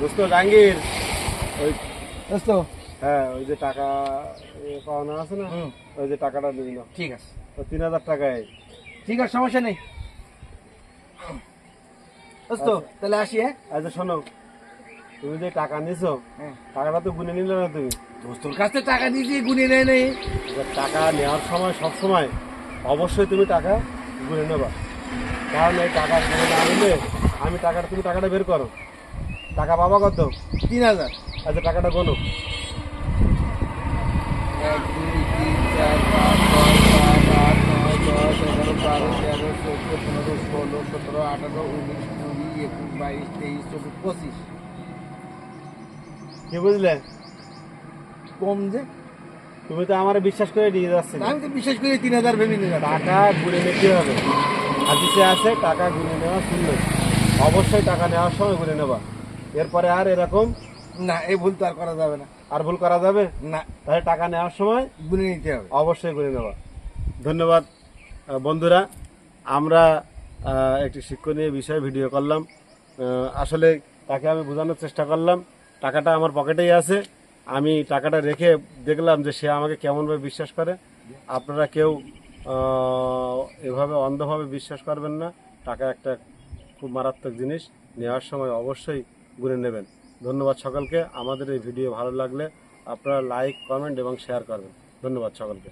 দোস্ত জাহাঙ্গীর ওই দোস্ত। হ্যাঁ ওই যে টাকা পাওনা আছে না ওই যে টাকাটা দিবি না ঠিক আছে। তো তিন হাজার টাকায়। ঠিক আছে সমস্যা নেই। দোস্ত তাহলে আসি হ্যাঁ? আচ্ছা শোনো। তুমি যে টাকা নিছো হ্যাঁ। টাকাটা তো গুনে নিলে না তুমি? দোস্তর কাছে টাকা দিয়েছি গুনে নেয় নেই। টাকা নেওয়ার সময় সব সময় অবশ্যই তুমি টাকা গুনে নেবা। কারণ এই টাকা গুনে না নিলে আমি টাকাটা তুমি টাকাটা বের করো। টাকা পাবা কত? তিন হাজার। আচ্ছা টাকাটা বলো। এক দুই তিন চার পাঁচ ছয় সাত আট নয় দশ এগারো বারো তেরো চোদ্দ পনেরো ষোলো সতেরো আঠারো উনিশ কুড়ি একুশ বাইশ তেইশ চব্বিশ পঁচিশ। কি বুঝলে? কম যে। তুমি তো আমার বিশ্বাস করে নিয়ে যাচ্ছিলে। আমি তো বিশেষ করে তিন হাজার ভেবে নিলাম টাকা গুনে নিতে হবে। হাদিসে আছে টাকা গুনে নেওয়া শূন্য অবশ্যই টাকা নেওয়ার সময় গুনে নেবা। এরপরে আর এরকম না এই ভুল তো আর করা যাবে না। আর ভুল করা যাবে? না। তাহলে টাকা নেওয়ার সময় গুনে নিতে হবে। অবশ্যই গুনে নেওয়া। ধন্যবাদ। বন্ধুরা আমরা একটি শিক্ষণীয় বিষয়ে ভিডিও করলাম। আসলে তাকে আমি বোঝানোর চেষ্টা করলাম। টাকাটা আমার পকেটেই আছে। আমি টাকাটা রেখে দেখলাম যে সে আমাকে কেমনভাবে বিশ্বাস করে। আপনারা কেউ এভাবে অন্ধভাবে বিশ্বাস করবেন না। টাকা একটা খুব মারাত্মক জিনিস। নেওয়ার সময় অবশ্যই গুনে নেবেন। ধন্যবাদ সকলকে। আমাদের এই ভিডিও ভালো লাগলে আপনারা লাইক কমেন্ট এবং শেয়ার করবেন। ধন্যবাদ সকলকে।